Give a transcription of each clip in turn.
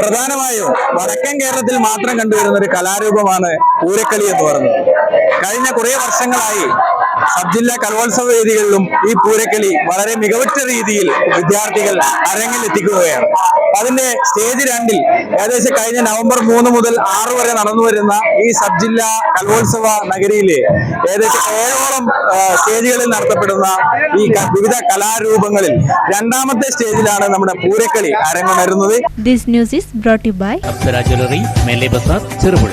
പ്രധാനമായും വടക്കൻ കേരളത്തിൽ മാത്രം കണ്ടുവരുന്ന ഒരു കലാരൂപമാണ് പൂരക്കളി എന്ന് പറയുന്നത്. കഴിഞ്ഞ കുറെ വർഷങ്ങളായി സബ് ജില്ലാ കലോത്സവ വേദികളിലും ഈ പൂരക്കളി വളരെ മികവുറ്റ രീതിയിൽ വിദ്യാർത്ഥികൾ അരങ്ങിലെത്തിക്കുകയാണ് അതിന്റെ സ്റ്റേജ് രണ്ടിൽ ഏകദേശം കഴിഞ്ഞ നവംബർ മൂന്ന് മുതൽ ആറ് വരെ നടന്നു വരുന്ന ഈ സബ് ജില്ലാ കലോത്സവ നഗരിയിലെ ഏകദേശം ഏഴോളം സ്റ്റേജുകളിൽ നടത്തപ്പെടുന്ന ഈ വിവിധ കലാരൂപങ്ങളിൽ രണ്ടാമത്തെ സ്റ്റേജിലാണ് നമ്മുടെ പൂരക്കളി അരങ്ങുണരുന്നത് This news is brought to you by Apsara jewellery മെല്ലെ Bazar Cherupuzha.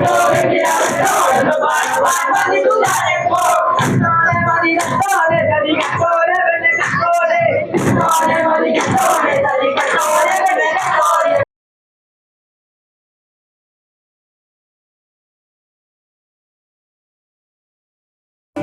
Lord, you Lord, the one, one, one, two, three, four.